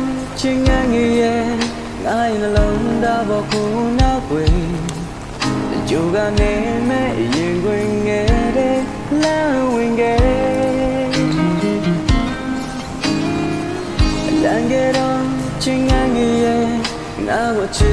န်ခဲ့တော့ချင်းငန်းငယ်ရဲ့ငါ့နှလုံးသားပေါ်ခုနောက်ွယ်ကြိုကနေမဲ့ရင်ခွင်ငယ်တဲ့လမ်းဝင်ခဲ့လန်ခဲ့တော့ချင်းငန်းငယ်ရဲ့ငါ့ကိုချ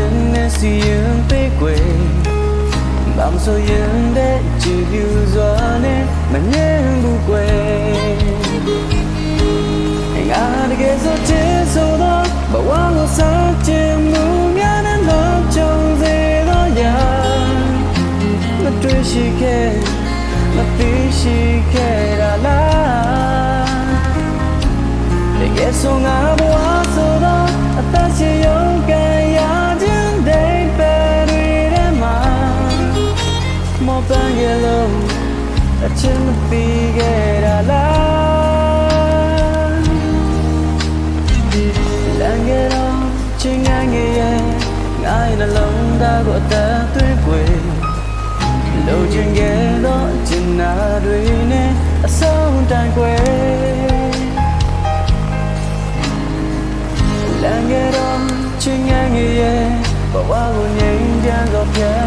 ရှိခဲ့မသိရှိခဲ့တာလားတကယ်ဆိုငါဘဝဆိုတော့အသက်ရှင်ရုန်းကန်ရခြင်းတဲ့ပဲတွေထဲမှာမောပန်းရလို့အချင်းမပြီးခဲ့တာလားလမ်းငယ်တော့ချင်းငန်းငယ်ရဲ့ငါ့နှလုံးသားကိုအသက်သွင်းပွေ လိုချင်ခဲ့တော့ကျင်နာတွေနဲ့အဆုံးတိုင်ွယ်လမ်းငယ်တော့ချင်းငန်းငယ်ရဲ့ဘဝကိုငြိမ်းချမ်းစွာဖြတ်သန်း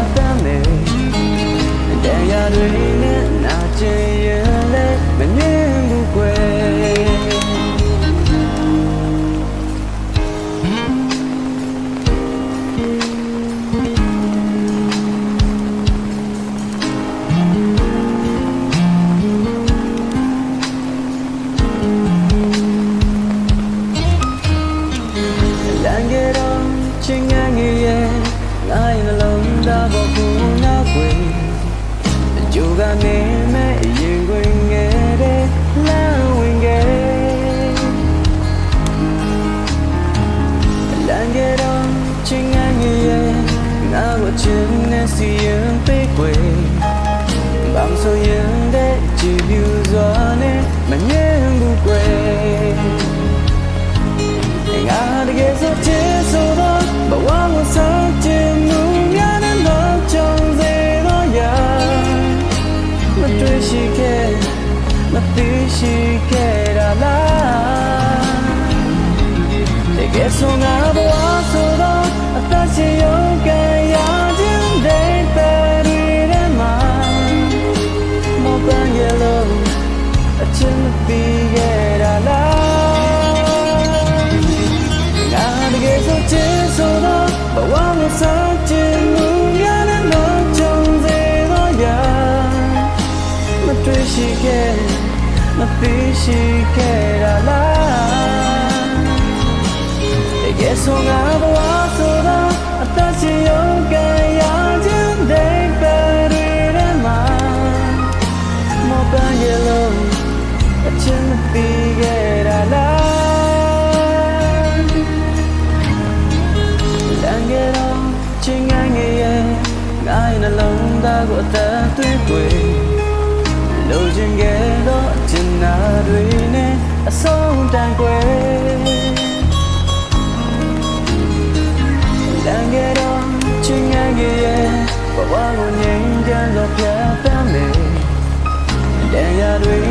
ပေါ်ကိုနောက်ွယ်ကြိုကနေမဲ့ရင်ခွင်ငယ်တဲ့လမ်းဝင်ခဲ့လမ်းကြတော့ချင်းငန်းငယ်ရဲ့ငါ့ကိုချင်နေစီရင်ပေးကွယ် မသိရှိခဲ့တာလားတကယ်ဆိုငါဘဝဆိုတော့အသက်ရှင်ရုန်းကန်ရခြင်းတဲ့ပဲတွေထဲမှာမောပန်းရလို့အချင်းမပြီးခဲ့တာလားငါတကယ်ဆိုချင်ဆိုတော့ဘဝမှာစားချင်မှုများနဲ့တော့ကြုံစေတော့ရမတွေ့ရှိခဲ့ မသိရှိခဲ့တာလားတကယ်ဆိုငါဘဝဆိုတော့အသက်ရှင်ရုန်းကန်ရခြင်းတဲ့ပဲတွေထဲမှာမောပန်းရလို့အချင်းမပြီးခဲ့တာလားလမ်းငယ်တော့ချင်းငန်းငယ်ရဲ့ငါ့နှလုံးသားကိုအသက်သွင်းပွေလိုချင်ခဲ့တော့ကျင်နာ တွေနဲ့အဆုံးတန်ွယ်လမ်းငယ်တော့ချင်းငန်းငယ်ရဲ့ဘဝကိုငြိမ်းချမ်းစွာဖြတ်သန်းမယ်တရားတွေနဲ့နာကျင်ရ